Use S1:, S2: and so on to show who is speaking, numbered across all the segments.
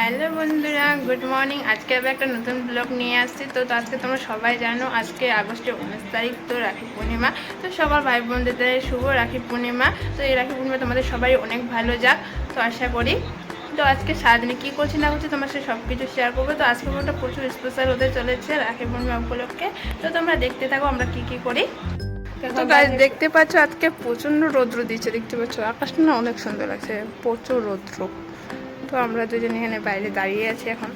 S1: Hello বন্ধুরা, good morning. আজকে আবার একটা নতুন ব্লগ নিয়ে আসছি। তো তো আজকে তোমরা সবাই জানো, আজকে আগস্টের উনিশ তারিখ তো রাখি পূর্ণিমা। তো সবার ভাই বোনদের শুভ রাখি পূর্ণিমা। তো এই রাখি পূর্ণিমা তোমাদের সবাই অনেক ভালো যাক, তো আশা করি। তো আজকে সারাদিনে কী করছি না করছি তোমার সাথে সব কিছু শেয়ার করব। তো আজকে একটা প্রচুর স্পেশাল হতে চলেছে রাখি পূর্ণিমা উপলক্ষে। তো তোমরা দেখতে থাকো, আমরা কি কি করি। তো গাছ দেখতে পাচ্ছ আজকে প্রচণ্ড রৌদ্র দিচ্ছে, দেখতে পাচ্ছ? আকাশটা না অনেক সুন্দর লাগছে, প্রচুর রৌদ্র। তো আমরা দুজন এখানে বাইরে দাঁড়িয়ে আছি এখন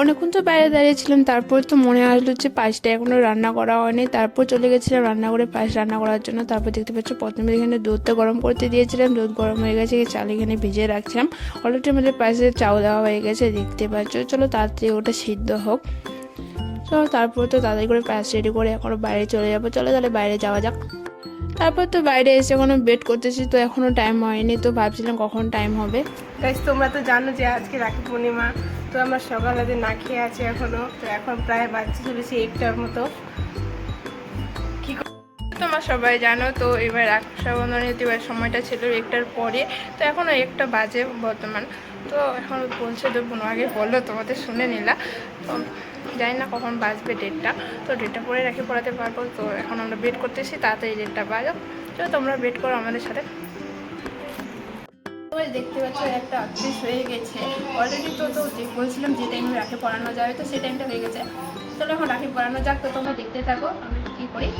S1: অনেকক্ষণ তো বাইরে দাঁড়িয়েছিলাম, তারপর তো মনে আসলো যে পায়েসটা এখনও রান্না করা হয়নি। তারপর চলে গেছিলাম রান্না করে পায়েস রান্না করার জন্য। তারপর দেখতে পাচ্ছ, প্রথমে এখানে দুধটা গরম করতে দিয়েছিলাম। দুধ গরম হয়ে গেছে চাল এখানে ভিজিয়ে রাখছিলাম। অলরেডি আমাদের পায়েসের চাউ দেওয়া হয়ে গেছে, দেখতে পাচ্ছ। চলো তাড়াতাড়ি ওটা সিদ্ধ হোক। চলো, তারপর তো তাড়াতাড়ি করে পায়েস রেডি করে এখনও বাইরে চলে যাব। চলো তাহলে বাইরে যাওয়া যাক। তারপর তো বাইরে এসে কোনো ওয়েট করতেছি, তো এখনও টাইম হয়নি, তো ভাবছিলাম কখন টাইম হবে।
S2: গাইস তোমরা তো জানো যে আজকে রাখি পূর্ণিমা, তো আমরা সকালে না খেয়ে আছি এখনও, তো এখন প্রায় বাচ্চা চলেছে একটার মতো।
S1: তোমরা সবাই জানো, তো এবার রক্ষাবন্ধনের এবার সময়টা ছিল একটার পরে, তো এখনও একটা বাজে বর্তমান। তো এখন বলছে তো কোনো আগে বলল তোমাদের শুনে নিলা। তো জানি না কখন বাজবে ডেটটা তো ডেটটা পরে রাখি পড়াতে পারব। তো এখন আমরা বেট করতেছি, তাড়াতাড়ি ডেটটা বাজো। তো তোমরা বেট করো আমাদের সাথে। দেখতে পাচ্ছ, একটা আটত্রিশ হয়ে গেছে। অলরেডি তো তো বলছিলাম যে টাইমে রাখে পড়ানো যাবে তো সেই টাইমটা হয়ে গেছে। চলো এখন রাখি পড়ানো যাক, তো তোমরা দেখতে থাকো, আমি কী করি।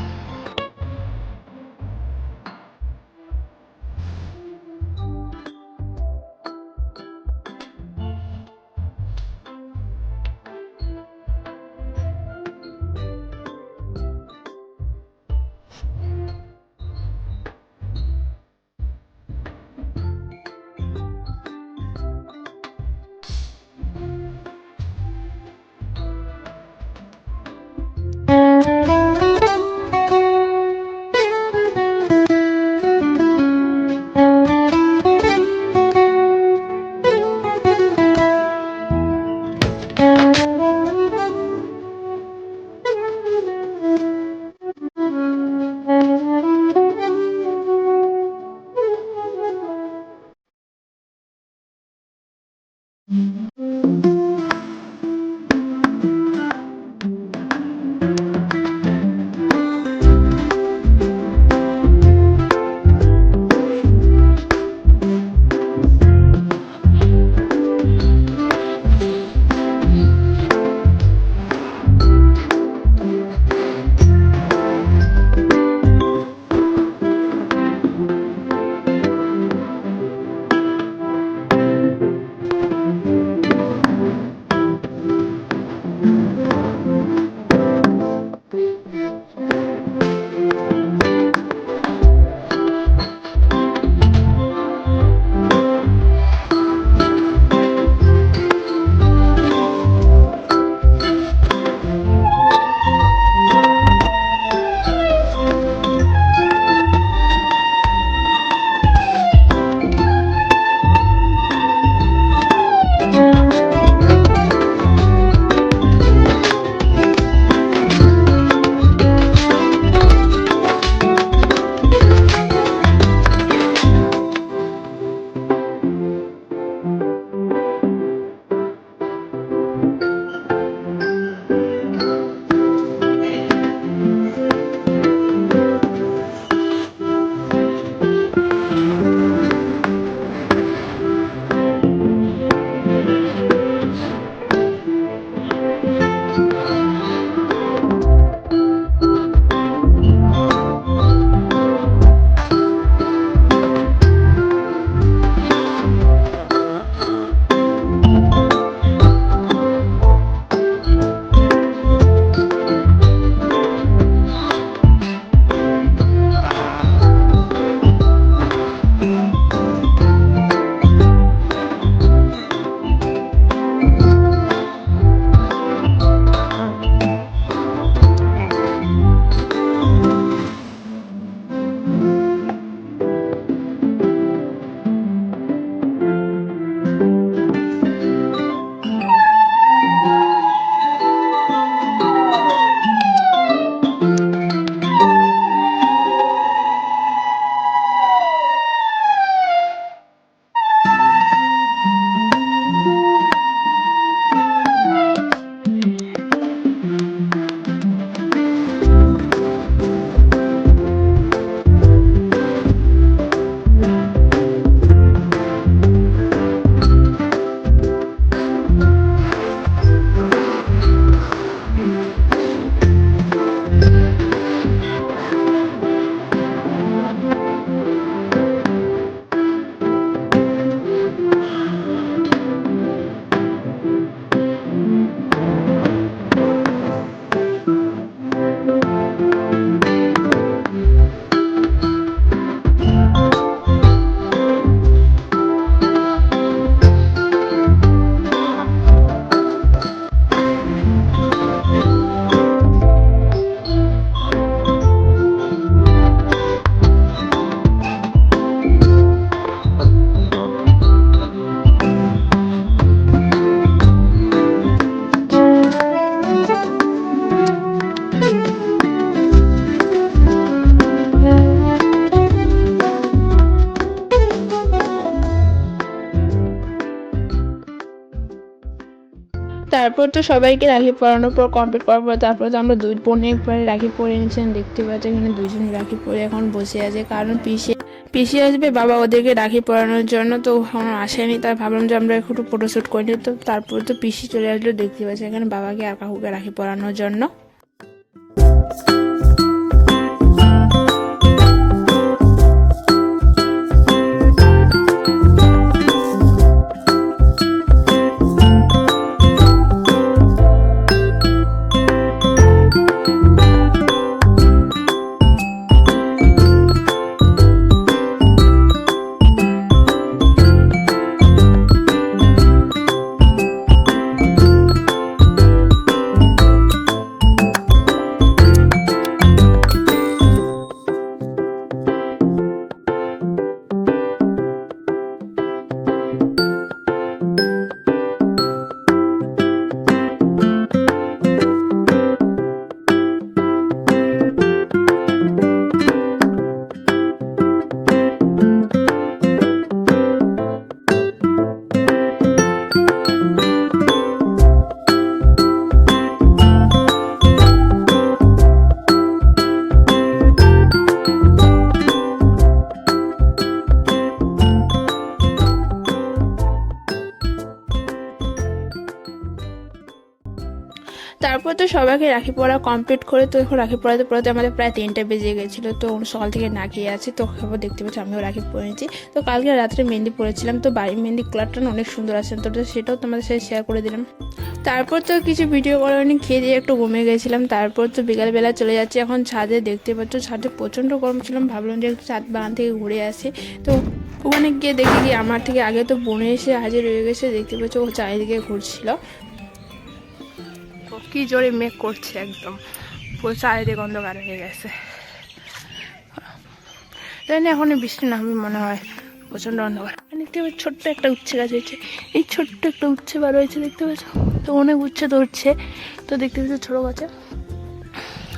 S1: তারপর তো সবাইকে রাখি পরানোর পর কমপ্লিট করার পর তারপর তো আমরা দুই বোনে একবারে রাখি পরে নিয়েছিলাম দেখতে পাচ্ছি এখানে দুজনে রাখি পরে এখন বসে আছে। কারণ পিসে, পিসি আসবে, বাবা ওদেরকে রাখি পরানোর জন্য। তো এখন আসেনি তাই ভাবলাম যে আমরা একটু ফটোশ্যুট করে তো তারপর তো পিসি চলে আসলো, দেখতে পাচ্ছি এখানে বাবাকে আর কাকুকে রাখি পরানোর জন্য। তারপর তো সবাইকে রাখি পরা কমপ্লিট করে তো এখন রাখি পরাতে পড়াতে আমাদের প্রায় তিনটে বেজে গেছিল, তো সকাল থেকে না খেয়ে আছি, তো খাবার দেখতে পাচ্ছি আমিও রাখি পরেছি তো কালকে রাত্রে মেহেন্দি পরেছিলাম তো বাড়ির মেহেন্দি কালারটা অনেক সুন্দর আছে, তো সেটাও তোমাদের সাথে শেয়ার করে দিলাম। তারপর তো কিছু ভিডিও করা হয়নি খেয়ে দিয়ে একটু ঘুমিয়ে গেছিলাম, তারপর তো বিকালবেলা চলে যাচ্ছি, এখন ছাদে দেখতে পাচ্ছ, ছাদে প্রচণ্ড গরম ছিলাম ভাবলাম যে একটু ছাদ বাগান থেকে ঘুরে আসি। তো ওখানে গিয়ে দেখি আমার থেকে আগে তো বনে এসে হাজির হয়ে গেছে, দেখতে পাচ্ছ ও চারিদিকে ঘুরছিল। কি জোরে মেঘ করছে একদম। পুরো চারিদিকে অন্ধকার হয়ে গেছে। তাই এখন বৃষ্টি নামবে মনে হয়। প্রচণ্ড অন্ধকার। দেখতে পাচ্ছি, ছোট্ট একটা উচ্ছে গাছ হয়েছে এই ছোট্ট একটা উচ্ছে বার হয়েছে দেখতে পাচ্ছ? তো অনেক উচ্ছে ধরছে। তো দেখতে পাচ্ছ, ছোটো গাছে।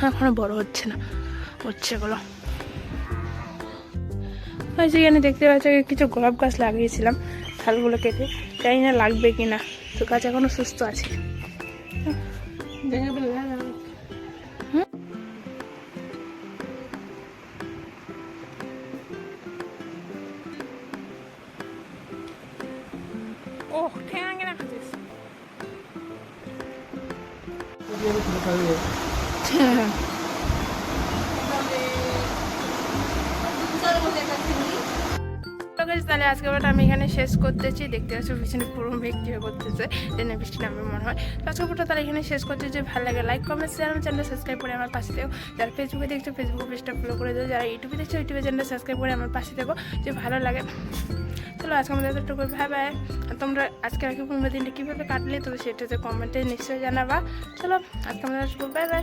S1: এখনও বড় হচ্ছে না উচ্ছেগুলো। ওই যেখানে দেখতে পাচ্ছ কিছু গোলাপ গাছ লাগিয়েছিলাম ঠালগুলো কেটে। জানি না লাগবে কি না তো গাছ এখনও সুস্থ আছে। ও ঠেঙা কেনা খাচ্ছিস guys, তাহলে আজকে ওটা আমি এখানে শেষ করতেছি। দেখতে পাচ্ছি পিছনে পুরো ব্যক্তি হয়ে করতেছে যেন বৃষ্টি নামবে মনে হয়। তো আজকে ওটা তাহলে এখানে শেষ করতে যে ভালো লাগে লাইক কমেন্ট শেয়ার আমার চ্যানেল সাবস্ক্রাইব করে আমার পাশে থেকো। যারা ফেসবুকে দেখছ ফেসবুক পেজটা ফলো করে দেবো যারা ইউটিউবে দেখছ ইউটিউবে চ্যানেলটা সাবস্ক্রাইব করে আমার পাশে থেকো। যে ভালো লাগে চলো আজকে আমাদের এতটুকু ভাই ভাই আর তোমরা আজকে রাখি পূর্ণ দিনটা কীভাবে কাটলে তো সেটা যে কমেন্টে নিশ্চয়ই জানাবা। চলো আজকে আমাদের বাই বাই